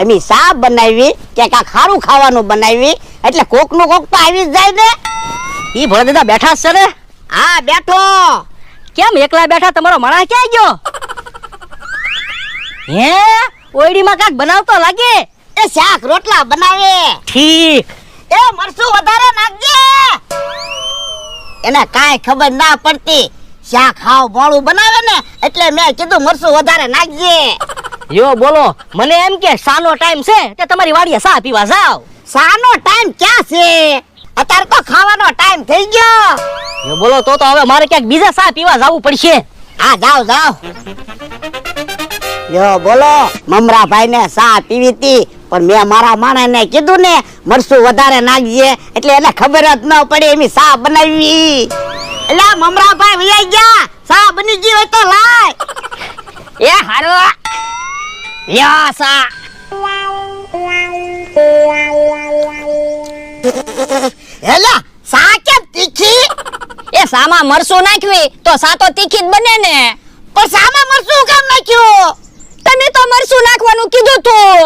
અમે સા બનાવી કે કાંઈક ખારું ખાવાનું બનાવી એટલે કોકનું કોક તો આવી જ જાય ને. ઈ ભોળા દાદા બેઠા છે ને? હા બેઠો. કેમ એકલા બેઠા? તમારો માણસ ક્યાં ગયો? હે? ઓયડીમાં કાંઈક બનાવતો લાગે? એ શાક રોટલા બનાવે. ઠીક. એ મરસું વધારે નાખજે. એને કાંઈ ખબર ના પડતી. શાક હાવ મોડું બનાવે ને એટલે મેં કીધું મરસું વધારે નાખજે. યો બોલો મને એમ કે સાનો ટાઈમ છે તે તમારી વાડીએ સા પીવા જાવ સાનો ટાઈમ ક્યાં છે? અત્યારે તો ખાવાનો ટાઈમ થઈ ગયો. યો બોલો તો તો હવે મારે ક્યાંક બીજા સા પીવા જવું પડશે. હા જાવ જાવ યો બોલો મમરાભાઈ ને સા પીવી તી પણ મેં મારા માણસ ને કીધું ને મરસું વધારે નાખજે એટલે એને ખબર જ ન પડે એમ સા બનાવી. એટલે મમરાભાઈ વૈયા ગયા સા બની ગઈ હોય તો લાય. એ હારો. લ્યો એલા સા કેમ તીખી? એ સામાં મરસું નાખવી તો સા તો તીખી જ બને ને. પણ સામાં મરસું કેમ નાખ્યું? તમે તો મરસું નાખવાનું કીધું તું.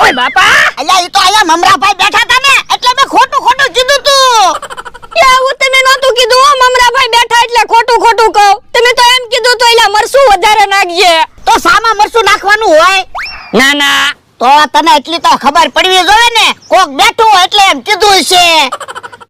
ઓય બાપા. અલ્યા ઈ તો અહીંયા મમરાભાઈ બેઠા હતા ને એટલે મેં ખોટું ખોટું કીધું તું. એવું તમે નહોતું કીધું મમરાભાઈ બેઠા એટલે ખોટું ખોટું કહું. તમે તો એમ કીધું તો એલા મરસું વધારે નાખજે. તો સામાં મરચું નાખવાનું હોય? ના ના. તો તને એટલી તો ખબર પડવી જોઈએ ને. કોક બેઠું એટલે એમ કીધું છે